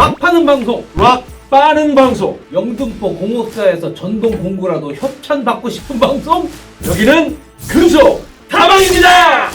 락 파는 방송 락 빠는 방송 영등포 공업사에서 전동 공구라도 협찬 받고 싶은 방송 여기는 금속 다방입니다.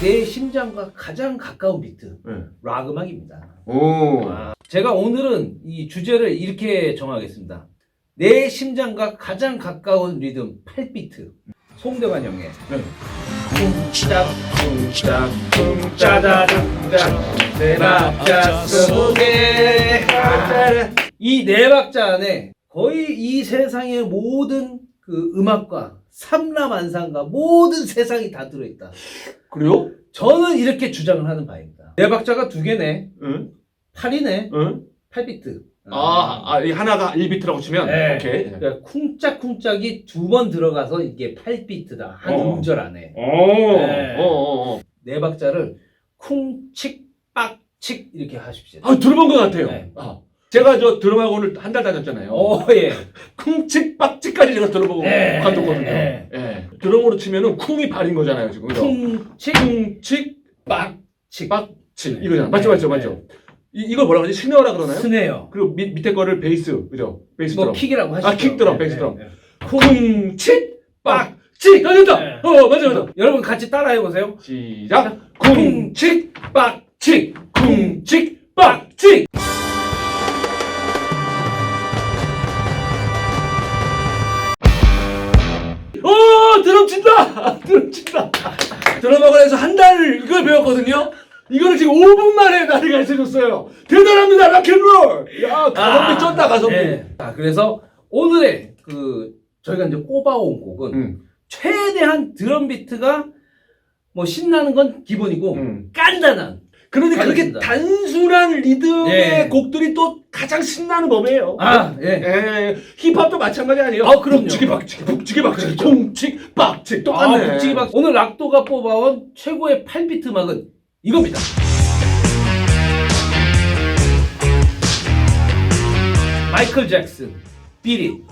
이내 심장과 가장 가까운 비트 네. 락 음악입니다. 오. 아, 제가 오늘은 이 주제를 이렇게 정하겠습니다. 내 심장과 가장 가까운 리듬 8비트 송대관 형의 네. 쿵짝 쿵짝 쿵짜자자자 네 박자 속에 이 네 박자 안에 거의 이 세상의 모든 그 음악과 삼라만상과 모든 세상이 다 들어있다. 그래요? 저는 이렇게 주장을 하는 바입니다. 네 박자가 두 개네, 응? 8이네, 응? 8비트. 아, 아, 이 하나가 1비트라고 치면 네. 오케이. 그러니까 쿵짝쿵짝이 두 번 들어가서 이게 8비트다. 한 어. 음절 안에. 오. 네. 어, 어, 어. 네 박자를 쿵칙 빡칙 이렇게 하십시오. 아, 들어본 것 같아요. 네. 아. 제가 저 드럼학원을 한 달 다녔잖아요. 어, 예. 쿵칙 빡칙까지 제가 들어보고 네. 관뒀거든요. 네. 예. 드럼으로 치면은 쿵이 발인 거잖아요, 지금. 그죠? 쿵칙 쿵칙 빡칙. 빡칙 이거잖아. 맞죠, 네. 맞죠, 맞죠. 이, 이걸 뭐라 그러지? 스네어라 그러나요? 스네어. 그리고 밑, 밑에 거를 베이스, 그죠? 베이스 뭐 드럼. 킥이라고 하시죠. 아, 킥 드럼, 네, 베이스 드럼. 네, 네. 쿵칙 빡칙 아 됐다. 네. 어 맞아 맞아. 여러분 같이 따라해 보세요. 시작. 쿵 칙 빡 칙 쿵 칙 빡 칙. 오 드럼 친다. 드럼 친다. 드럼학원에서 한달 이걸 배웠거든요. 이거를 지금 5분 만에 나를 가르쳐줬어요. 대단합니다, 락앤롤. 야, 가성비 쩐다, 가성비. 네. 아, 그래서 오늘의 그 저희가 이제 꼽아온 곡은 음, 최대한 드럼 비트가 뭐 신나는 건 기본이고 음. 간단한 그런데 그렇게 알겠습니다. 단순한 리듬의 예. 곡들이 또 가장 신나는 법이에요. 아, 예. 예, 힙합도 마찬가지 아니에요? 아, 그럼요. 북치기 박치기, 북치기 박치기. 콩치 박치기 똑같네. 아, 북치기 박 오늘 락도가 뽑아온 최고의 8비트 음악은 이겁니다. 마이클 잭슨, 비리.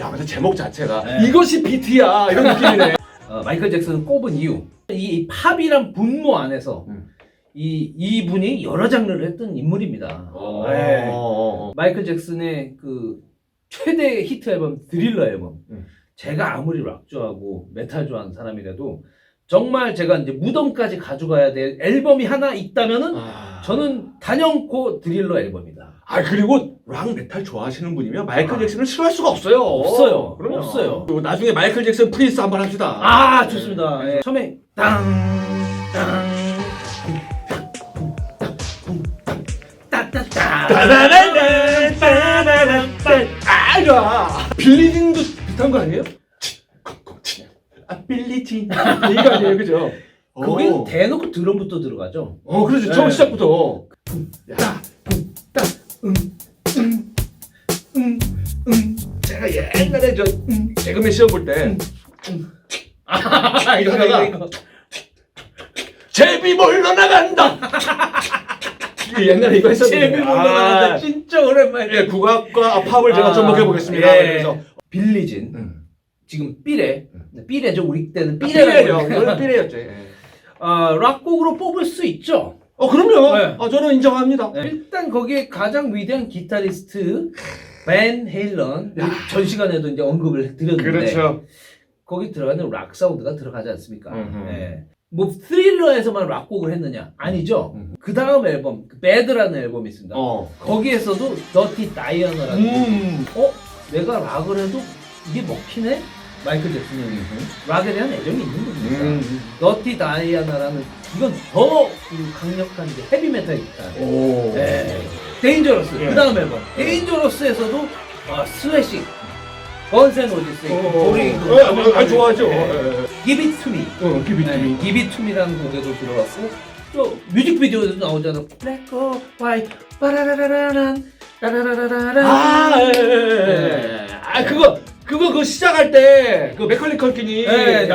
야, 근데 제목 자체가 네. 이것이 비트야 이런 느낌이네. 어, 마이클 잭슨을 꼽은 이유. 이 팝이란 분모 안에서 음. 이 이분이 여러 장르를 했던 인물입니다. 어, 네. 어, 어. 마이클 잭슨의 그 최대 히트 앨범 드릴러 앨범. 음. 제가 아무리 락 좋아하고 메탈 좋아하는 사람이라도 정말 제가 이제 무덤까지 가져가야 될 앨범이 하나 있다면은 아. 저는 단연코 드릴러 앨범이다. 아 그리고 락 메탈 좋아하시는 분이면 마이클 아. 잭슨을 싫어할 수가 없어요. 없어요. 그럼요. 없어요. 그리고 나중에 마이클 잭슨 프린스 한번 합시다. 아 좋습니다. 예. 처음에 땅땅땅땅땅땅 따라라란, 따라라란, 아, 좋아. 빌리진도 비슷한 거 아니에요? 빌리진. 이거 아니에요, 그죠? 어. 대놓고 드럼부터 들어가죠. 어, 그렇죠. 네. 처음 시작부터. 야, 제가 옛날에 저 개그맨 시험 볼 때 아 이러다가 이거. 제비 몰러 나간다. 옛날에 이거 했었는데. 제비 몰라가는데 아, 진짜 오랜만에. 예, 국악과 팝을 제가 아, 접목해 보겠습니다. 예. 그래서 빌리진 음. 지금 삐레 삐레죠 우리 때는 삐레요. 삐레라고 이거는 삐레였죠. 예. 아 락곡으로 뽑을 수 있죠. 어, 그럼요. 네. 어, 저는 인정합니다. 네. 일단 거기에 가장 위대한 기타리스트 벤 헤일런 전 시간에도 이제 언급을 드렸는데 그렇죠. 거기 들어가는 락 사운드가 들어가지 않습니까? 네. 뭐 스릴러에서만 락곡을 했느냐? 아니죠. 음. 그 다음 앨범 배드라는 앨범이 있습니다. 어. 거기에서도 더티 다이아나라는 음. 어? 내가 락을 해도 이게 먹히네? 마이클 잭슨 형이 락에 대한 애정이 있는 겁니다. 음. 더티 다이아나라는 이건 더그 강력한 이제 헤비메탈 기타. 오. 네. 데인저러스. 예. 그 다음 앨범. 데인저러스에서도 어, 스웨싱. 번센 오디스. 어, 우리 어, 아, 좋아하죠. 예. Give it to me. 어, 기비 네, 기비. Give it to me라는 곡에도 들어갔고 또 뮤직비디오에도 나오잖아. Black or white. 빠라라라란. 따라라라란. 아, 예, 예, 예. 아, 그거 그거 그 시작할 때 그 맥컬리 컬킨이 네,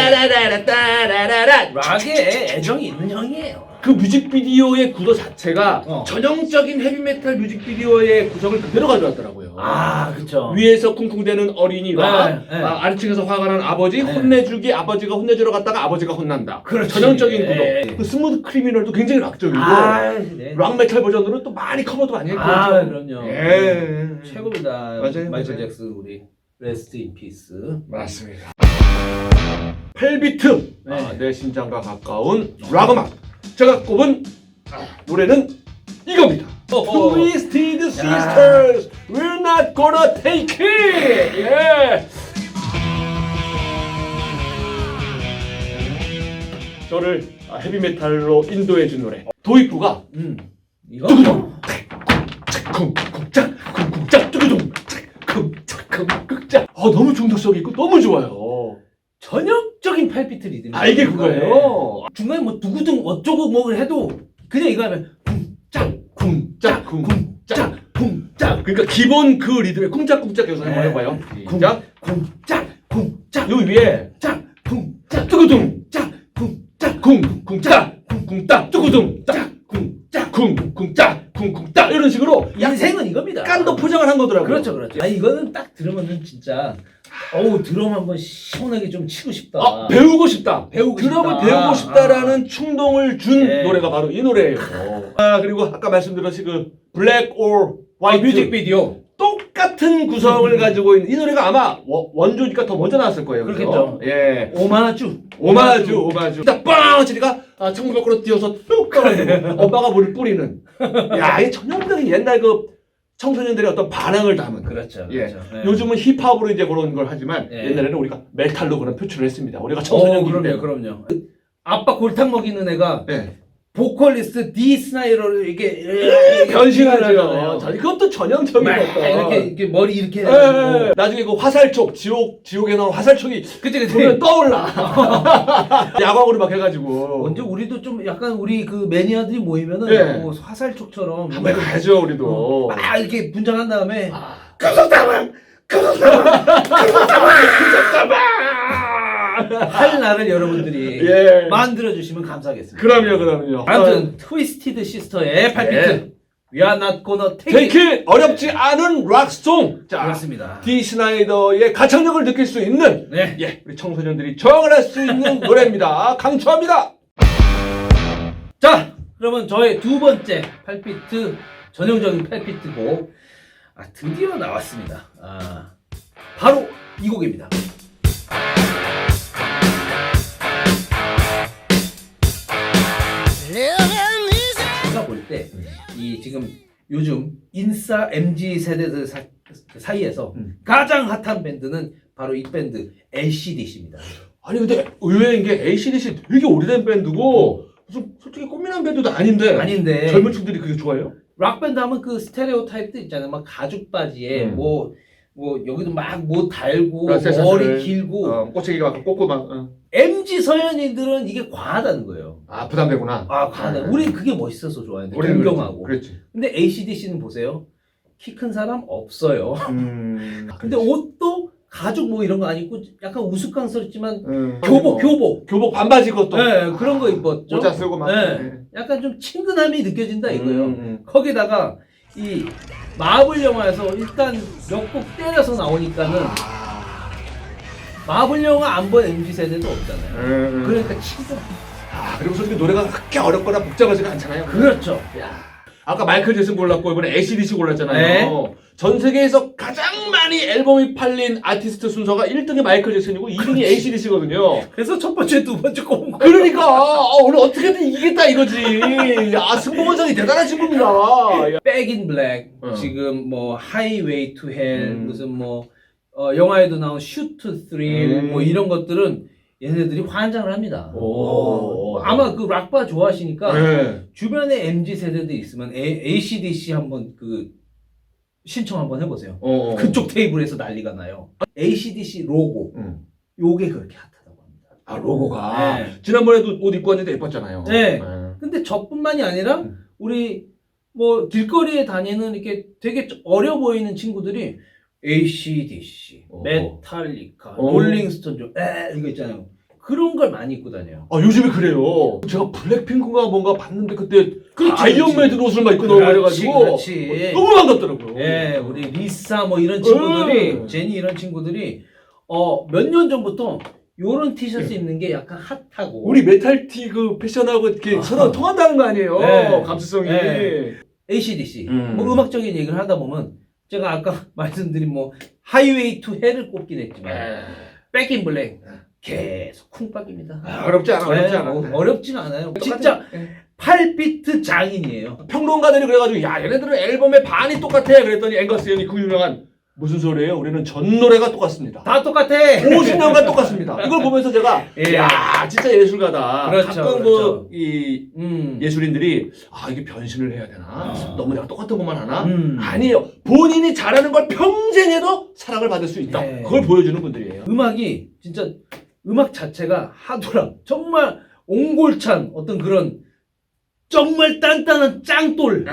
따라라라 따라라라 락에 애정이 있는 형이에요. 그 뮤직비디오의 구도 자체가 어. 전형적인 헤비메탈 뮤직비디오의 구성을 그대로 가져왔더라고요. 아, 그쵸. 위에서 쿵쿵대는 어린이와 네, 네. 아, 아래층에서 화가 난 아버지 네. 혼내주기 아버지가 혼내주러 갔다가 아버지가 혼난다. 그렇지. 전형적인 구도. 네. 그 스무드 크리미널도 굉장히 락적이고 아, 네. 락 메탈 버전으로 또 많이 커버도 많이 했고. 아, 그럼요. 예. 최고입니다. 맞아요, 마이클 맞아요. 잭슨 우리 레스트 인 피스. 맞습니다. 8비트 네. 아, 내 심장과 가까운 락 음악 제가 꼽은 아, 노래는 이겁니다. Twisted Sisters, We're Not Gonna Take It. 예. 저를 아, 헤비메탈로 인도해준 노래. 도입부가 음. 이거 쿵쿵짝 쿵쿵짝 뚜구둥 쿵짝 쿵쿵짝 아 너무 중독성 있고 너무 좋아요. 전형적인 8비트 리듬. 아 이게 그거예요. 중간에 뭐 두구둥 어쩌고 뭐 해도 그냥 이거 하면 쿵짝 쿵짝 쿵짝 쿵짝. 쿵짝 그러니까 기본 그 리듬에 쿵짝쿵짝 여기서 한번 네. 해봐요. 쿵짝. 쿵짝 쿵짝. 여기 위에. 짝 쿵짝. 뚜구둥. 짝 쿵짝. 쿵 쿵짝. 쿵쿵딱 뚜구둥. 딱 쿵짝. 쿵쿵짝. 쿵쿵딱 이런 식으로 인생은 이겁니다. 약간도 포장을 한 거더라고요. 그렇죠, 그렇죠. 아 이거는 딱 들으면은 진짜 어우 드럼 한번 시원하게 좀 치고 싶다. 아, 배우고 싶다. 배우고 드럼을 싶다. 배우고 싶다라는 충동을 준 네. 노래가 바로 이 노래예요. 아 그리고 아까 말씀드렸듯이 그 블랙 or 화이트 뮤직비디오. 똑같은 구성을 가지고 있는 이 노래가 아마 원- 원조니까 더 먼저 나왔을 거예요. 그죠? 그렇겠죠. 예. 오마주. 오마주, 오마주. 일단 빵! 치니까 아, 천국 밖으로 뛰어서 뚝 떨어지고 엄마가 물을 뿌리는. 야, 이 전형적인 옛날 그 청소년들의 어떤 반항을 담은. 그렇죠. 예. 그렇죠. 네. 요즘은 힙합으로 이제 그런 걸 하지만 예. 옛날에는 우리가 메탈로 그런 표출을 했습니다. 우리가 어, 청소년기 그럼요. 그럼요. 아빠 골탕 먹이는 애가 예. 보컬리스트 디 스나이러를 이렇게 변신을 하잖아요. 하죠. 전- 그것도 전형적인 막 어떤. 이렇게 이렇게 머리 이렇게 예, 해가지고. 예. 나중에 그 화살촉, 지옥, 지옥에 나온 화살촉이 그치 그치. 보면 떠올라. 야광으로 막 해가지고. 언제 우리도 좀 약간 우리 그 매니아들이 모이면은 예. 뭐 화살촉처럼 한번 가야죠, 우리도. 막 이렇게 분장한 다음에 아. 금속다방 할 날을 여러분들이 예. 만들어 주시면 감사하겠습니다. 그럼요, 그럼요. 아무튼 트위스티드 시스터의 8비트 예. We are not gonna take it 데이키 어렵지 않은 락송. 자, 그렇습니다. 디 스나이더의 가창력을 느낄 수 있는 네. 예, 우리 청소년들이 저항을 할 수 있는 노래입니다. 강추합니다. 자, 그러면 저의 두 번째 8비트 전형적인 8비트 곡 아, 드디어 나왔습니다. 아, 바로 이 곡입니다. 이 지금 요즘 인싸 MG 세대들 사, 사이에서 음. 가장 핫한 밴드는 바로 이 밴드 LCDC입니다. 아니 근데 의외인 게 ACDC 되게 오래된 밴드고 무슨 솔직히 꽃미남 밴드도 아닌데 아닌데 젊은 층들이 그게 좋아해요? 락 밴드 하면 그 스테레오 타입도 있잖아요. 막 가죽 바지에 음. 뭐 뭐 여기도 막 뭐 달고 액세서리를, 머리 길고 어, 꼬챙이가 막 꽂고 막 어. MG 서현이들은 이게 과하다는 거예요. 아, 부담되구나. 아 과하다. 네. 우리 그게 멋있어서 좋아하는데 존경하고. 그랬지. 그랬지. 근데 ACDC는 보세요. 키 큰 사람 없어요. 음. 근데 옷도 가죽 뭐 이런 거 안 입고 약간 우스꽝스럽지만 음. 교복 교복. 교복 반바지 것도 네, 그런 거 입었죠. 모자 쓰고 막 네. 약간 좀 친근함이 느껴진다 이거예요. 음, 음. 거기다가 이 마블 영화에서 일단 몇 곡 때려서 나오니까는 아. 마블 영화 안 본 MZ 세대도 없잖아요. 음. 그러니까 친구. 아, 그리고 솔직히 노래가 그렇게 어렵거나 복잡하지가 않잖아요. 그렇죠. 아까 마이클 제슨 골랐고 이번에 ACDC 골랐잖아요. 네. 전 세계에서 가장 많이 앨범이 팔린 아티스트 순서가 1등이 마이클 제슨이고 2등이 ACDC거든요. 그래서 첫 번째, 두 번째 꼽은 거. 그러니까 어, 오늘 어떻게든 이기겠다 이거지. 아 승부원장이 대단하신 분이다. 야. 백인 블랙, 어. 지금 뭐 하이웨이 투 헬, 음. 무슨 뭐 어, 영화에도 나온 슈트 스릴 음. 뭐 이런 것들은 얘네들이 환장을 합니다. 오. 아마 그 락바 좋아하시니까 네. 주변에 MZ 세대들 있으면 A, ACDC 한번 그 신청 한번 해보세요. 어. 그쪽 테이블에서 난리가 나요. ACDC 로고 음. 요게 그렇게 핫하다고 합니다. 아 로고가 네. 지난번에도 옷 입고 왔는데 예뻤잖아요. 네. 근데 저뿐만이 아니라 음. 우리 뭐 길거리에 다니는 이렇게 되게 어려 보이는 친구들이 ACDC, 어. 메탈리카, 어. 롤링스톤 좀 에, 이거 있잖아요. 그런 걸 많이 입고 다녀요. 아 요즘에 그래요. 제가 블랙핑크가 뭔가 봤는데 그때 그렇지, 아이언메이드 옷을 막 입고 그렇지, 나와가지고 그렇지. 너무 반갑더라고요. 예, 우리 리사 뭐 이런 친구들이 음. 제니 이런 친구들이 어 몇 년 전부터 요런 티셔츠 입는 게 약간 핫하고 예. 우리 메탈티 그 패션하고 이렇게 아. 서로 통한다는 거 아니에요? 네. 감수성이. 네. ACDC 음. 뭐 음악적인 얘기를 하다 보면 제가 아까 말씀드린 뭐 하이웨이 투 헬을 꼽긴 했지만 네. 백인 블랙 계속 쿵박입니다. 아, 어렵지 않아, 어렵지 네, 않아. 어, 어렵진 않아요. 진짜 8비트 장인이에요. 평론가들이 그래가지고 야 얘네들은 앨범의 반이 똑같아 그랬더니 앵거스 형이 그 유명한 무슨 소리예요? 우리는 전 노래가 똑같습니다. 다 똑같아. 50년간 똑같습니다. 이걸 보면서 제가 예. 야 진짜 예술가다. 그렇죠, 가끔 그렇죠. 뭐이 음. 예술인들이 아 이게 변신을 해야 되나? 너무 내가 똑같은 것만 하나? 음. 아니에요. 본인이 잘하는 걸 평생 해도 사랑을 받을 수 있다. 네. 그걸 보여주는 분들이에요. 음악이 진짜 음악 자체가 하도랑 정말 옹골찬 어떤 그런 정말 단단한 짱돌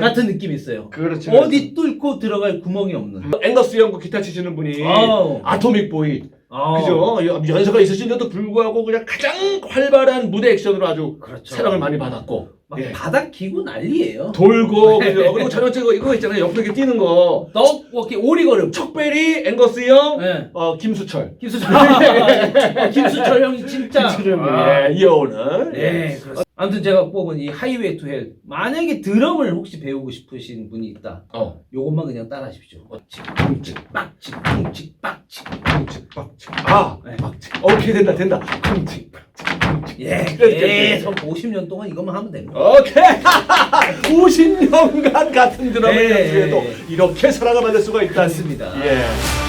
같은 느낌이 있어요. 그렇죠. 어디 뚫고 들어갈 구멍이 없는. 앵거스 형그 기타 치시는 분이 아우. 아토믹 보이 아우. 그죠? 연세가 있으신데도 불구하고 그냥 가장 활발한 무대 액션으로 아주 그렇죠. 사랑을 많이 받았고 막 예. 바닥 기고 난리예요. 돌고 그죠? 그리고 전형적으로 이거 있잖아요 옆에 이렇게 뛰는 거 떡볶이 오리걸음. 척베리 앵거스 형 예. 어, 김수철 김수철. 어, 김수철 형이 진짜. 아. 예, 이어오는 예, 그렇습니다. 아무튼 제가 뽑은 이 하이웨이 투 헬. 만약에 드럼을 혹시 배우고 싶으신 분이 있다. 어. 요것만 그냥 따라 하십시오. 칙, 쿵 칙, 빡 칙, 쿵 칙, 빡 칙. 쿵 칙 빡 칙 아 네. 빡 칙 오케이 된다 된다 빡칙 쿵칙 예, 그렇게, 계속 50년 동안 이것만 하면 되는 거예요. 오케이 50년간 같은 드럼을 네. 연주해도 이렇게 사랑을 받을 수가 있다 맞습니다. 예.